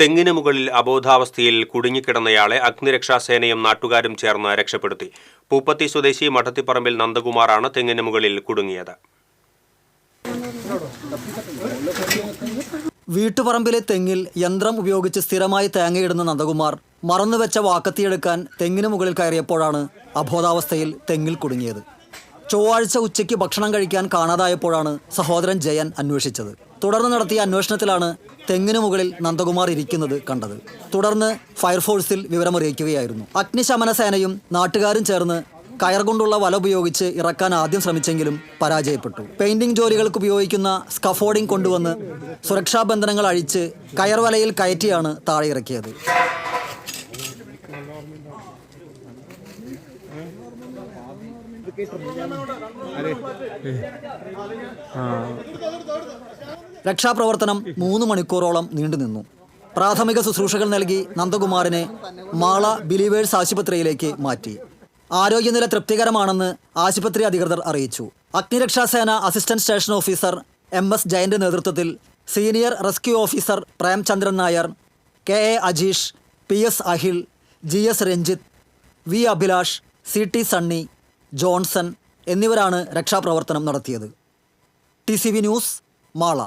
തെങ്ങിന് മുകളിൽ അബോധാവസ്ഥയിൽ കുടുങ്ങിക്കിടന്നയാളെ അഗ്നിരക്ഷാസേനയും നാട്ടുകാരും ചേർന്ന് രക്ഷപ്പെടുത്തി. പൂപ്പത്തി സ്വദേശി മഠത്തിപ്പറമ്പിൽ നന്ദകുമാറാണ് തെങ്ങിന് മുകളിൽ കുടുങ്ങിയത്. വീട്ടുപറമ്പിലെ തെങ്ങിൽ യന്ത്രം ഉപയോഗിച്ച് സ്ഥിരമായി തേങ്ങയിടുന്ന നന്ദകുമാർ മറന്നുവെച്ച വാക്കത്തിയെടുക്കാൻ തെങ്ങിന് മുകളിൽ കയറിയപ്പോഴാണ് അബോധാവസ്ഥയിൽ തെങ്ങിൽ കുടുങ്ങിയത്. ചൊവ്വാഴ്ച ഉച്ചയ്ക്ക് ഭക്ഷണം കഴിക്കാൻ കാണാതായപ്പോഴാണ് സഹോദരൻ ജയൻ അന്വേഷിച്ചത്. തുടർന്ന് നടത്തിയ അന്വേഷണത്തിലാണ് തെങ്ങിനു മുകളിൽ നന്ദകുമാർ ഇരിക്കുന്നത് കണ്ടത്. തുടർന്ന് ഫയർഫോഴ്സിൽ വിവരമറിയിക്കുകയായിരുന്നു. അഗ്നിശമന സേനയും നാട്ടുകാരും ചേർന്ന് കയർ കൊണ്ടുള്ള വല ഉപയോഗിച്ച് ഇറക്കാൻ ആദ്യം ശ്രമിച്ചെങ്കിലും പരാജയപ്പെട്ടു. പെയിന്റിംഗ് ജോലികൾക്ക് ഉപയോഗിക്കുന്ന സ്കഫോർഡിംഗ് കൊണ്ടുവന്ന് സുരക്ഷാ ബന്ധനങ്ങൾ അഴിച്ച് കയർ വലയിൽ കയറ്റിയാണ് താഴെ ഇറക്കിയത്. രക്ഷാപ്രവർത്തനം മൂന്ന് മണിക്കൂറോളം നീണ്ടുനിന്നു പ്രാഥമിക ശുശ്രൂഷകൾ നൽകി നന്ദകുമാറിനെ മാള ബിലീവേഴ്സ് ആശുപത്രിയിലേക്ക് മാറ്റി. ആരോഗ്യനില തൃപ്തികരമാണെന്ന് ആശുപത്രി അധികൃതർ അറിയിച്ചു. അഗ്നിരക്ഷാസേന assistant station officer M S ജയന്റെ നേതൃത്വത്തിൽ senior rescue officer Premchandran Nair K A Ajeesh P S Ahil G S Ranjith V Abhilash C T Sunny Johnson എന്നിവരാണ് രക്ഷാപ്രവർത്തനം നടത്തിയത്. T C V news Mala.